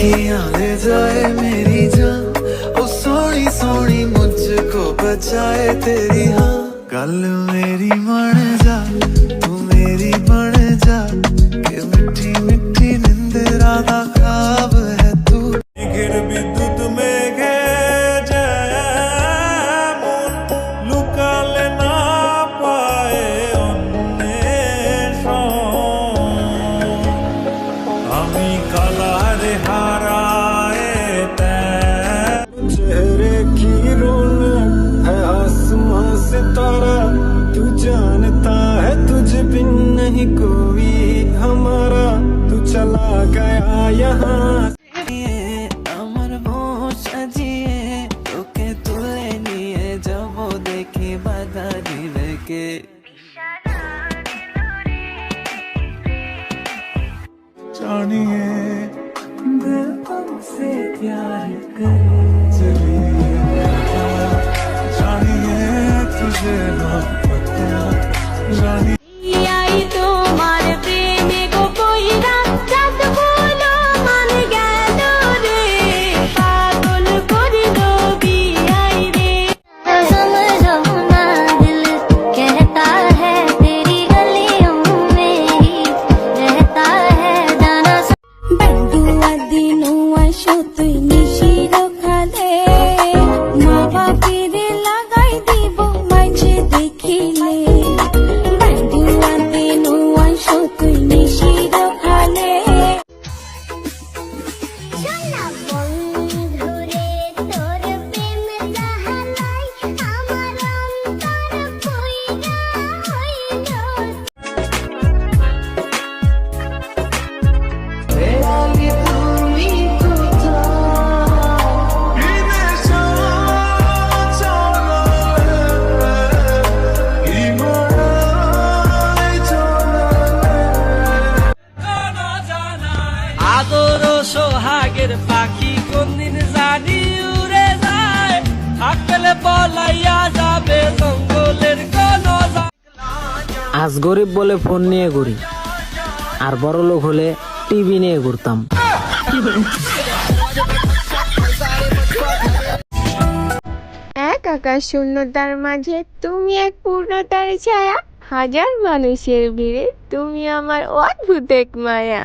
अखियाँ ले जाए मेरी जान। ओ सोनी सोनी, मुझको बचाए तेरी हाँ। गल मेरी मन जा, तू मेरी बन जा के मिठी नहीं कोई, हमारा तू चला गया यहाँ। अमर वो सजिए तो तुले जब वो देखे बदारी लेके। जानिए प्यार जानिए, तुझे ना पता जानिए। আদর সোহাগের পাখি কোনদিন জানি উড়ে যায়। থাকলে পলাইয়া যাবে জঙ্গলের কোন আজ গরিব বলে ফোন নিয়ে ঘুরি আর বড় লোক হলে টিভি নিয়ে ঘুরতাম। এক আকাশ শূন্যতার মাঝে তুমি এক পূর্ণতার ছায়া। হাজার মানুষের ভিড়ে তুমি আমার অদ্ভুত এক মায়া।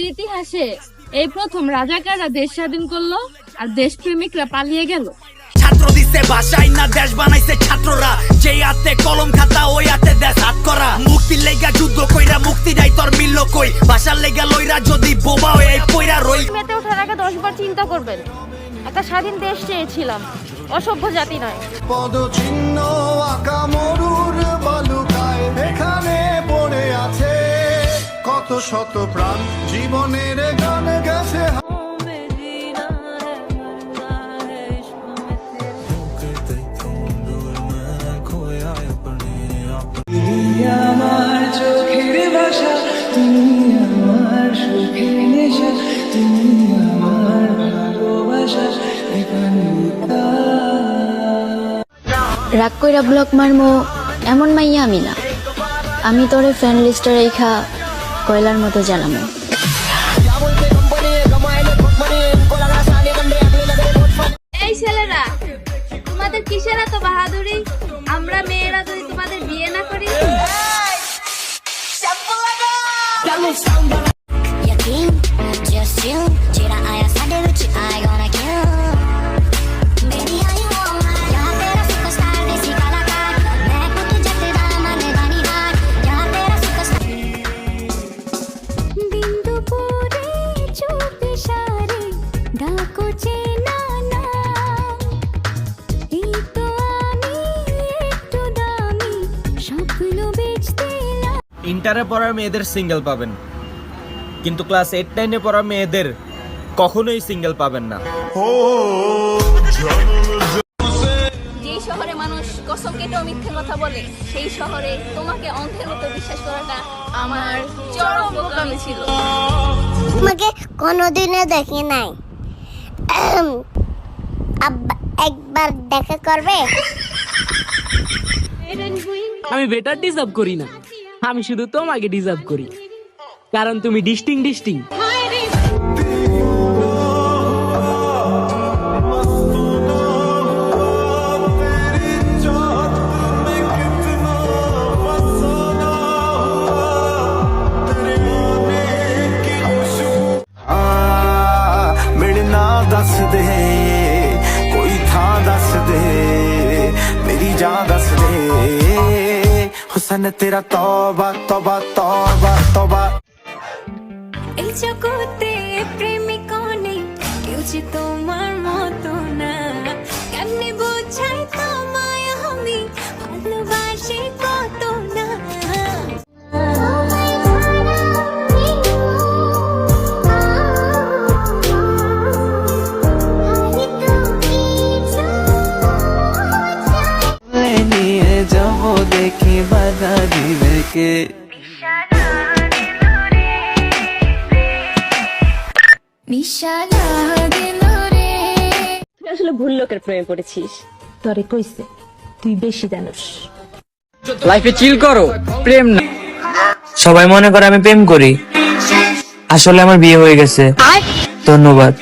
পৃথিবীর ইতিহাসে এই প্রথম রাজাকাররা দেশ স্বাধীন করল আর দেশপ্রেমিকরা পালিয়ে গেল? ছাত্র দিছে ভাষাই না দেশ বানাইছে ছাত্ররা? যে হাতে কলম খাতা ওই হাতে দেশ হাত করা। মুক্তির লেগা যুদ্ধ কইরা মুক্তি নাই তোর মিলল কই? ভাষার লেগা লইরা যদি বোবা হয়ে পইরা রই। মেতে ওঠার আগে দশবার চিন্তা করবেন। একটা স্বাধীন দেশ চেয়েছিলাম। অসভ্য জাতি নয়। পদচিহ্ন আঁকা মরুর বালুকায় এখানে পড়ে আছে শত প্রাণ জীবনের গান গেছে। রাগ কইরা ব্লক মারমো, এমন মাইয়া আমি না। আমি তোরে ফ্রেন্ড লিস্টে রেখা কয়লার মতো জ্বালানো। এই ছেলেরা তোমাদের কিসের এত বাহাদুরি? আমরা মেয়েরা যদি তোমাদের বিয়ে না করি? Just you, ইন্টারে পড়া মেয়েদের সিঙ্গেল পাবেন। কিন্তু ক্লাস এইট নাইনে পড়া মেয়েদের কখনোই সিঙ্গেল পাবেন না। যেই শহরে মানুষ কসম কেটেও মিথ্যে কথা বলে সেই শহরে তোমাকে অন্ধের মতো বিশ্বাস করাটা আমার চরম বোকামি ছিল। তোমাকে কোনোদিনও দেখি নাই। একবার দেখা করবে? আমি বেটার ডিজার্ভ করি না। আমি শুধু তোমাকে ডিজার্ভ করি। কারণ তুমি ডিস্টিং ডিস্টিং হুসেন তেরা তবা তবা তবা তবা। এই জগতে প্রেমিক অনেক কেউ যে তো রে। আসলে ভুল লোকের প্রেমে পড়েছিস। তরে কইছে তুই বেশি জানোস। লাইফে চিল করো প্রেম না। সবাই মনে করে আমি প্রেম করি। আসলে আমার বিয়ে হয়ে গেছে। ধন্যবাদ।